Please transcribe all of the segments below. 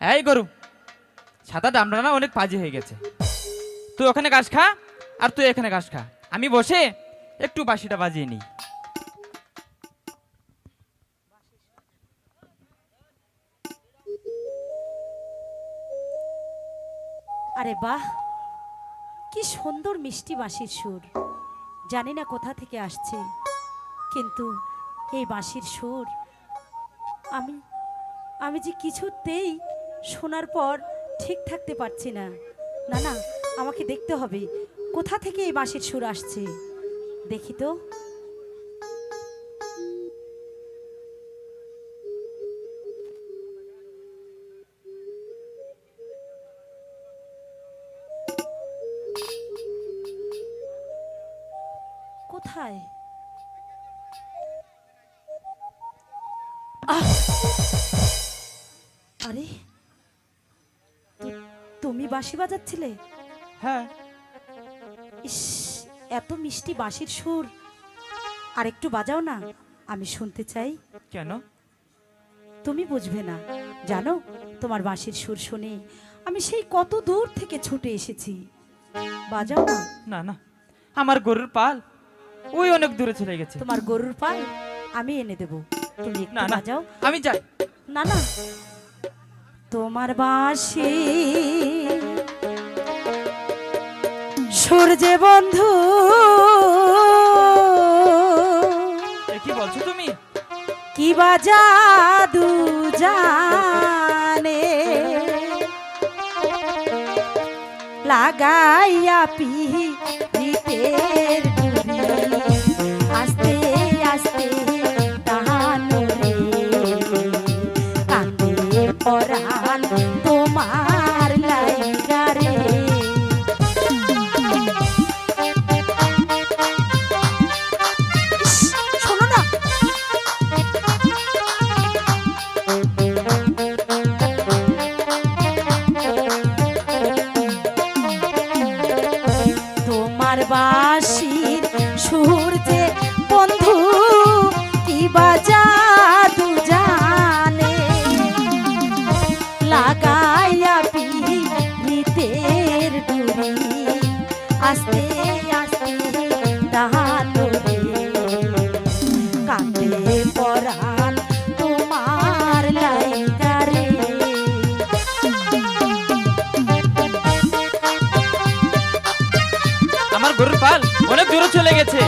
এই গরু, সাদা ডামরা না অনেক পাজি হয়ে গেছে। তুই ওখানে ঘাস খা, আর তুই এখানে ঘাস খা। আমি বসে একটু বাঁশিটা বাজিয়ে নিই। আরে বাহ, কি সুন্দর মিষ্টি বাঁশির সুর। জানি না কোথা থেকে আসছে, কিন্তু এই বাঁশির সুর আমি আমি যে কিছুতেই শোনার পর ঠিক থাকতে পারছি না। না না আমাকে দেখতে হবে। কোথা থেকে এই বাঁশির সুর আসছে? দেখি তো। বাঁশি বাজাচ্ছিলে? হ্যাঁ। ইস এত মিষ্টি বাঁশির সুর। আর একটু বাজাও না আমি শুনতে চাই। কেন? তুমি বুঝবে না। জানো তোমার বাঁশির সুর শুনে আমি সেই কত দূর থেকে ছুটে এসেছি। বাজাও না। না না আমার গরুর পাল ওই অনেক দূরে চলে গেছে। তোমার গরুর পাল আমি এনে দেব। তুমি একটু না না বাজাও। আমি যাই। না না। তোমার বাঁশি সূর্যে বন্ধু। কি বলছো তুমি? কি বাজাদু জানে? লাগাইয়া পিহিতের আস্তে আস্তে রে কাঁদে পরাণ তোমার লাইগা রে। আমার গরুর পাল অনেক দূরে চলে গেছে।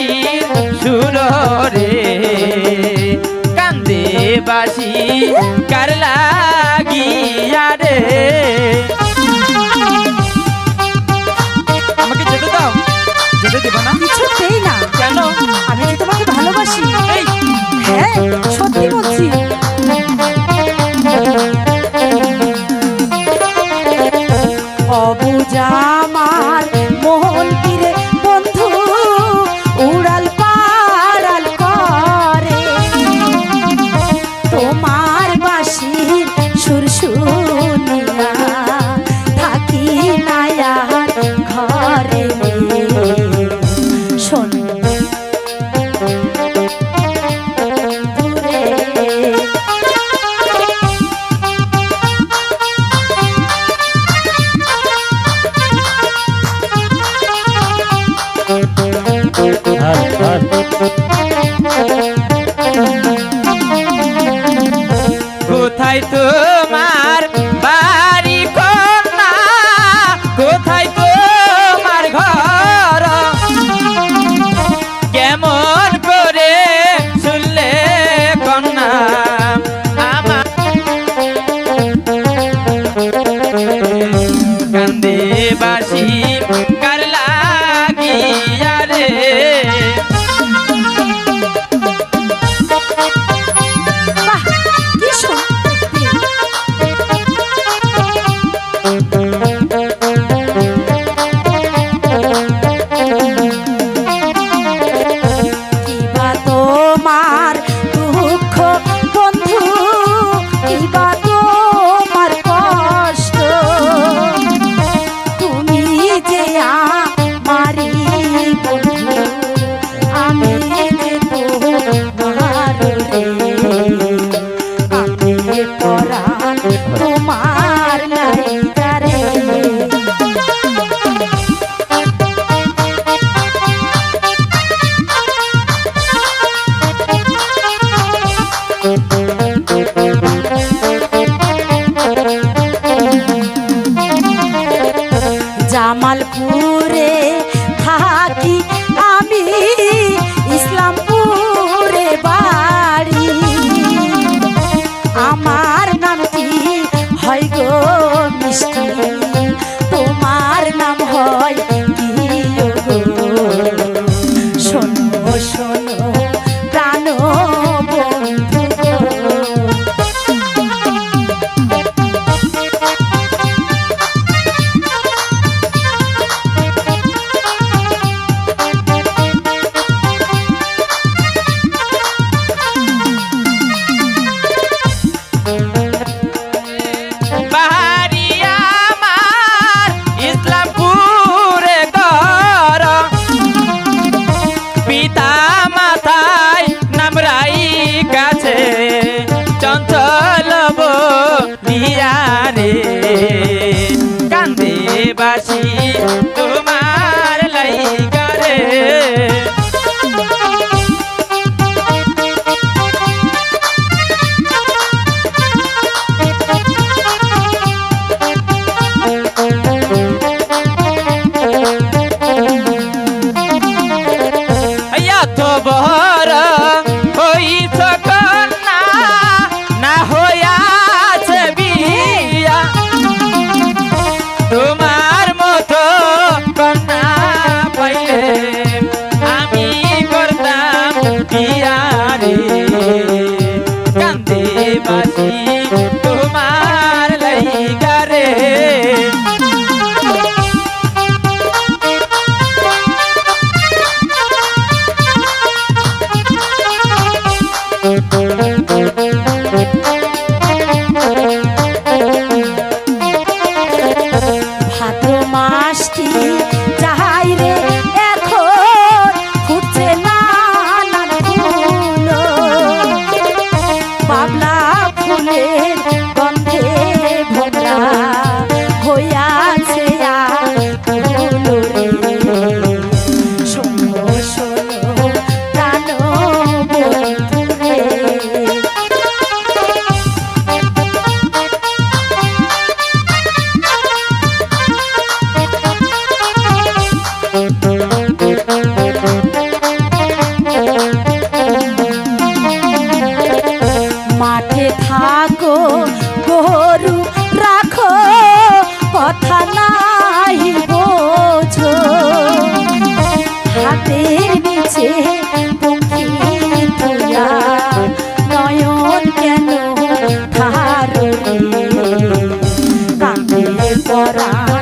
বাসির সুরে কান্দে বাসি কার লাগিয়া রে? আমাকে যেতে দাও যেতে দেবো না। কিছুতেই না। কেন? আমি তোমাকে ভালোবাসি। হ্যাঁ সত্যি কোথায় তোমার বাসি তোমার কান্দে parar.